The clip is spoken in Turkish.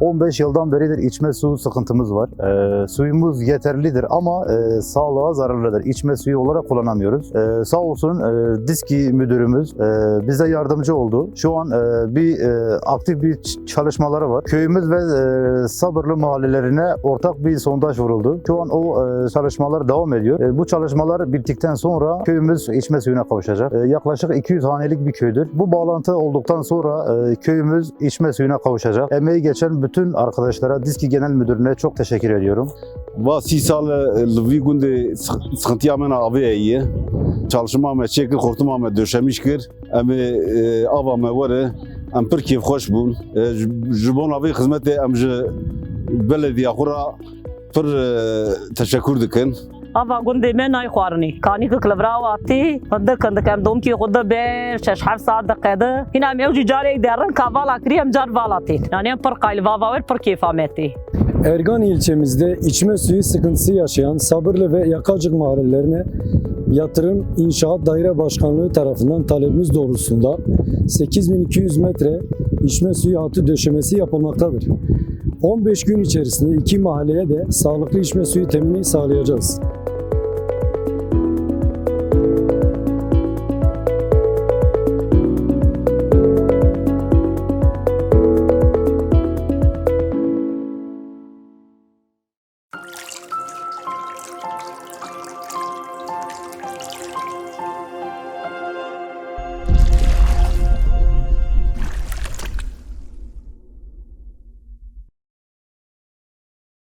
15 yıldan beridir içme su sıkıntımız var. Ee, suyumuz yeterlidir ama e, sağlığa zararlıdır. İçme suyu olarak kullanamıyoruz. Ee, sağ olsun e, Diski müdürümüz e, bize yardımcı oldu. Şu an e, bir e, aktif bir çalışmaları var. Köyümüz ve e, Sabırlı mahallelerine ortak bir sondaj vuruldu. Şu an o e, çalışmalar devam ediyor. E, bu çalışmalar bittikten sonra köyümüz içme suyuna kavuşacak. E, yaklaşık 200 hanelik bir köydür. Bu bağlantı olduktan sonra e, köyümüz içme suyuna kavuşacak. Emeği geçen bütün arkadaşlara, Diski Genel Müdürüne çok teşekkür ediyorum. Va si sal eh, Lviv gunde sıkıntıya men avı iyi. Çalışma me çekir, hortuma me döşemişkir. Emi eh, eh, ava me vare. Em pir keyif hoş bun. Jibon avı hizmeti em ji belediye xura pir teşekkür dikin. Gundê me nayê xwarinê. Kanî ku kilivrawa tê, dikin dikem domkî xwe dibe, şeş hev saat diqede. Hîna em ew jî carek derin ka vala kirî em car vala tê. Yani wer pir kêfa me tê. Ergan ilçemizde içme suyu sıkıntısı yaşayan Sabırlı ve Yakacık mahallelerine Yatırım İnşaat Daire Başkanlığı tarafından talebimiz doğrultusunda 8200 metre içme suyu hattı döşemesi yapılmaktadır. 15 gün içerisinde iki mahalleye de sağlıklı içme suyu temini sağlayacağız.